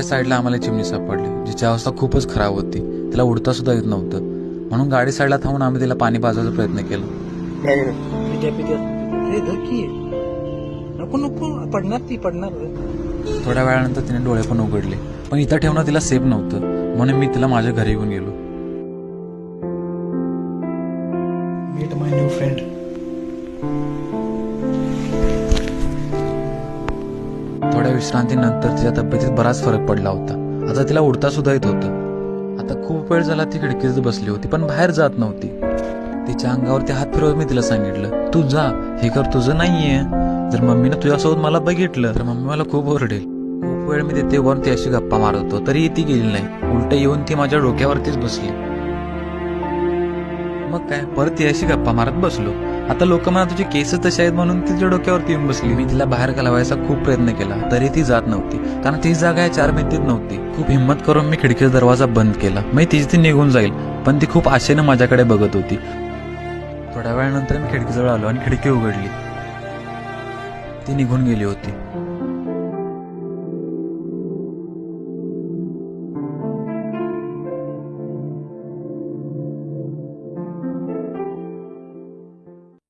रस्त्याच्या साईडला आम्हाला चिमणी सापडली. जिची अवस्था खूपच खराब होती. तिला उडता सुद्धा येत नव्हतं. म्हणून गाडी साईडला थांबून आम्ही तिला पाणी पाजायचा प्रयत्न केला. नको नको. पडणार ती पडणार. थोड्या वेळानंतर तिने डोळे पण उघडले. पण इथं ठेवणं तिला सेफ नव्हतं. म्हणून मी तिला माझ्या घरी घेऊन गेलो. मीट माय न्यू फ्रेंड विश्रांतीनंतर तिच्या तब्येतीत बराच फरक पडला होता. आता तिला उडता सुद्धा येत होतं. आता खूप वेळ झाला ती खिडकीत बसली होती पण बाहेर जात नव्हती. तिच्या अंगावरती हात फिरवत मी तिला सांगितलं तू जा हे कर तुझं नाहीये. जर मम्मीनं तुझ्यासोबत मला बघितलं तर मम्मी मला खूप ओरडेल. खूप वेळ मी तिथे वरून ती अशी गप्पा मारत होतो तरीही ती गेली नाही. उलट येऊन ती माझ्या डोक्यावरतीच बसली. मग काय परत ती अशी गप्पा मारत बसलो. आता लोक म्हणा तुझे केस तसे आहेत म्हणून तिच्या डोक्यावरती येऊन बसली. मी तिला बाहेर घालवायचा खूप प्रयत्न केला तरी ती जात नव्हती. कारण ती जागा या चार भिंतीत नव्हती. खूप हिंमत करून मी खिडकीचा दरवाजा बंद केला. मी तिची ती निघून जाईल पण ती खूप आशेनं माझ्याकडे बघत होती. थोड्या वेळानंतर मी खिडकीजवळ आलो आणि खिडकी उघडली. ती निघून गेली होती.